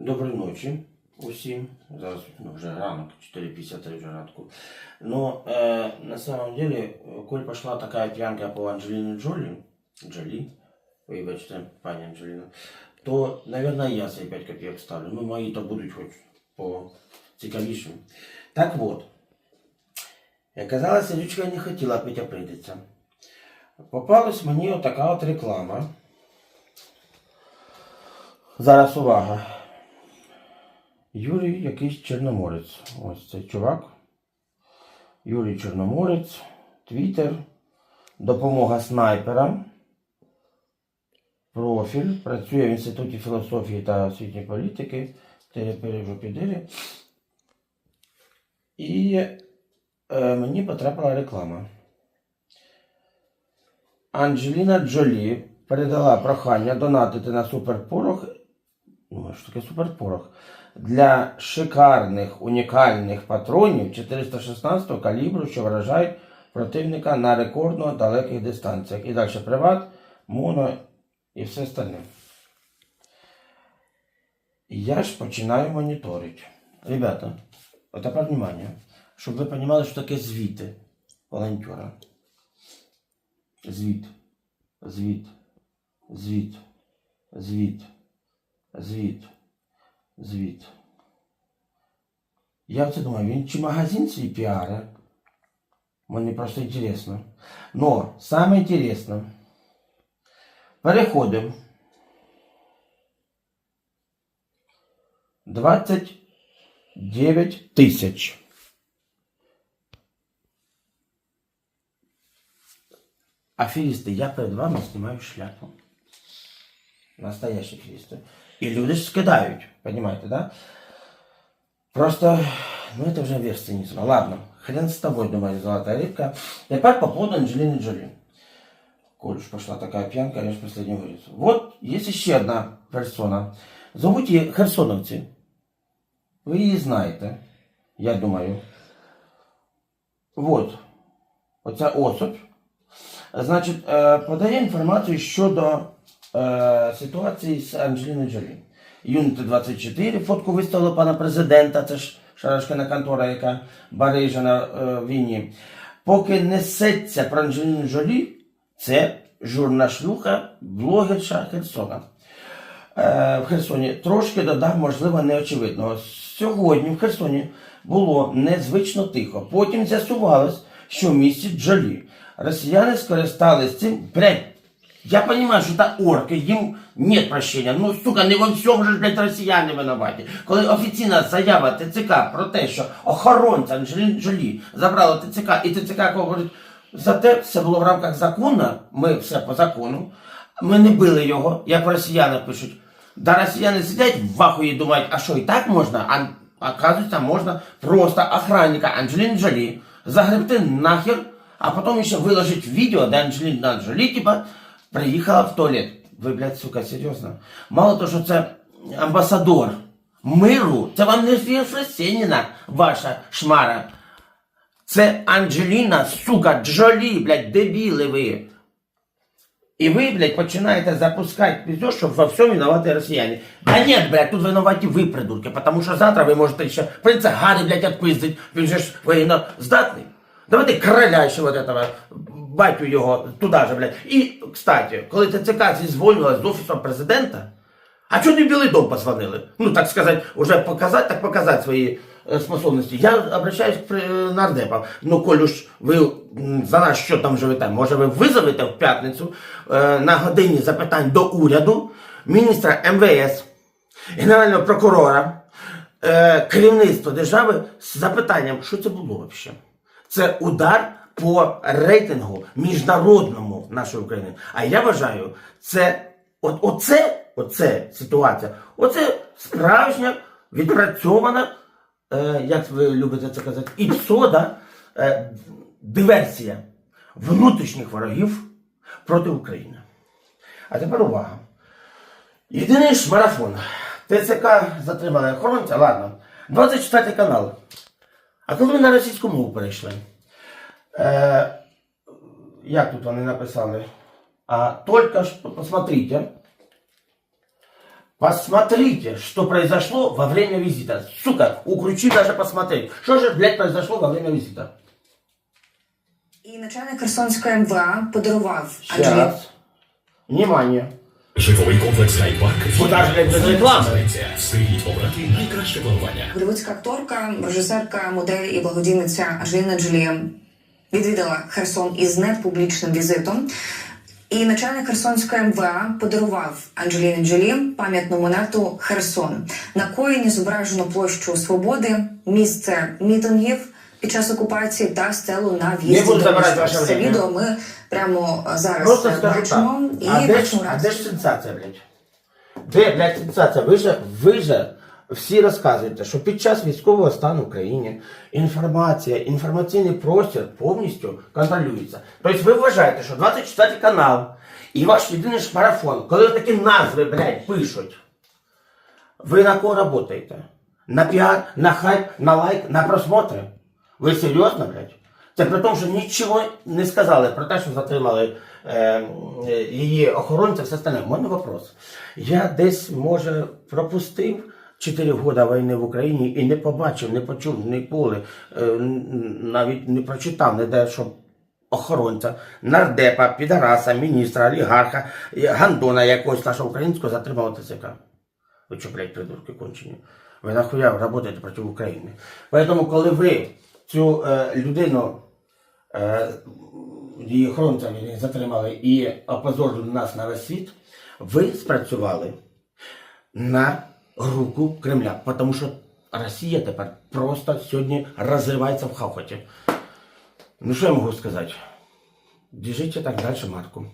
Доброї ночі усім. Зараз ну, вже ранок, 4.53 вже ранку. Но э, на самом деле, коль пошла такая пьянка по Анджелине Джоли, Джоли, вибачте, пані Анджеліна, то, наверное, я цей 5 копійок ставлю. Ну, мої то будуть хоч по цікавішим. Так от, як казалось, Річка не хотіла пити, а прийдеться. Попалась мені отака от реклама. Зараз увага. Юрій якийсь Чорноморець. Ось цей чувак. Юрій Чорноморець, Твіттер, допомога снайперам. Профіль. Працює в Інституті філософії та освітньої політики. Терепери І е, мені потрапила реклама. Анджеліна Джолі передала прохання донатити на суперпорох. Ну, що таке суперпорох? Для шикарних унікальних патронів 416 калібру, що вражають противника на рекордно далеких дистанціях. І далі приват, моно і все остальне. Я ж починаю моніторити. Ребята, от тепер внимание, щоб ви розуміли, що таке звіти волонтера. Звіт. Звіт. Звіт. Звіт. Звіт. Звіт. Я оце думаю, він чи магазин свій піаре? Мені просто інтересно. Но саме інтересно. Переходимо. 29 тисяч. Аферисты, я перед вами снимаю шляпу. Настоящие аферисты. И люди ж скидають, понимаете, да? Просто, ну это уже верх цинизма. Ладно, хрен с тобой, думаю, золотая рыбка. Теперь по поводу Анджелины Джоли. Коль уж пошла такая пьянка, я же последний вылез. Вот есть еще одна персона. Зовут її Херсоновці. Ви її знаєте, я думаю. Вот. Оця особь. Значить, е, подає інформацію щодо Е, ситуації з Анджеліною Джолі. Юніти 24, фотку виставили пана президента, це ж шарашкина контора, яка барижа на е, війні. Поки несеться про Анджеліну Джолі, це журна шлюха, блогерша Херсона. Е, в Херсоні трошки додам, можливо, неочевидного. Сьогодні в Херсоні було незвично тихо. Потім з'ясувалось, що в місті Джолі. Росіяни скористались цим. Блядь, я понимаю, що та орки, їм нет прощения. Ну, сука, не во всьому же, блядь, росіяни винуваті. Коли офіційна заява ТЦК про те, що охоронця Анджелін Джолі забрала ТЦК, і ТЦК говорить, зате все було в рамках закону, ми все по закону, ми не били його, як росіяни пишуть. Да росіяни сидять в ахуї і думають, а що і так можна? А оказується, можна просто охранника Анджелін Джолі загребти нахер, а потім ще виложить відео, де Анджеліна Джолі, типа, приїхала в туалет. Ви, блядь, сука, серйозно? Мало того, що це амбасадор миру, це вам не Фєсеніна, ваша шмара. Це Анджеліна, сука, Джолі, блядь, дебіли ви. И вы, блядь, починаете запускать пиздеж, что во всем виноваты россияне. Да нет, блядь, тут виноваты вы, придурки, потому что завтра вы можете еще принца Гарри, блядь, отпиздить, він же ж воєнно здатний. Давайте короля ще вот этого, батю його, туди же, блядь. І, кстати, коли ТЦК зізвонилась з офісом президента, а чого не в Білий дом позвонили? Ну, так сказать, уже показать, так показать свои э, способности. Я обращаюсь к э, нардепам. Ну, коль уж ви за наш що там живете, може ви визовете в п'ятницю е, на годині запитань до уряду, міністра МВС, генерального прокурора, е, керівництва держави з запитанням, що це було взагалі. Це удар по рейтингу міжнародному нашої України. А я вважаю, це от оце, оце ситуація, оце справжня відпрацьована, е, як ви любите це казати, ІПСО, е, диверсія внутрішніх ворогів проти України. А тепер увага. Єдиний ж марафон. ТЦК затримали охоронця, ладно. 24 канал. А коли ми на російську мову перейшли? Е, як тут вони написали? А только ж, посмотрите, Посмотрите, что произошло во время визита. Сука, у Кручи даже посмотреть. Что же, блядь, произошло во время визита? І начальник Херсонської МВА подарував Ще Анджелі раз. Внимание. Житловий комплекс Найтпарк Куда ж, блядь, без реклами? Встигніть обрати найкраще планування. голівудська акторка, режисерка, модель і благодійниця Анджеліна Джолі відвідала Херсон із непублічним візитом. І начальник Херсонської МВА подарував Анджеліні Джолі пам'ятну монету Херсон. На коїні зображено площу Свободи, місце мітингів під час окупації та стелу на Не в'їзді Це время. відео ми прямо зараз Просто е, бачимо так. і А де, ж, бачимо а де ж сенсація, блядь? Де, блядь, сенсація? Ви же, ви же всі розказуєте, що під час військового стану в країні інформація, інформаційний простір повністю контролюється. Тобто ви вважаєте, що 24 канал і ваш єдиний ж марафон, коли такі назви, блядь, пишуть, ви на кого працюєте? На піар, на хайп, на лайк, на просмотри? Ви серйозно, блядь? Це при тому, що нічого не сказали про те, що затримали е, е, її охоронця, все остальне. У мене вопрос. Я десь, може, пропустив 4 роки війни в Україні і не побачив, не почув ніколи, е, навіть не прочитав ніде, що охоронця, нардепа, підараса, міністра, олігарха, гандона якогось нашого українського затримав ТЦК. Ви що, блядь, придурки кончені? Ви нахуя працюєте проти України? Поэтому, коли ви цю е, людину, е, її охоронця затримали і опозорили нас на весь світ, ви спрацювали на руку Кремля. Тому що Росія тепер просто сьогодні розривається в хахоті. Ну що я можу сказати? Держите так далі марку.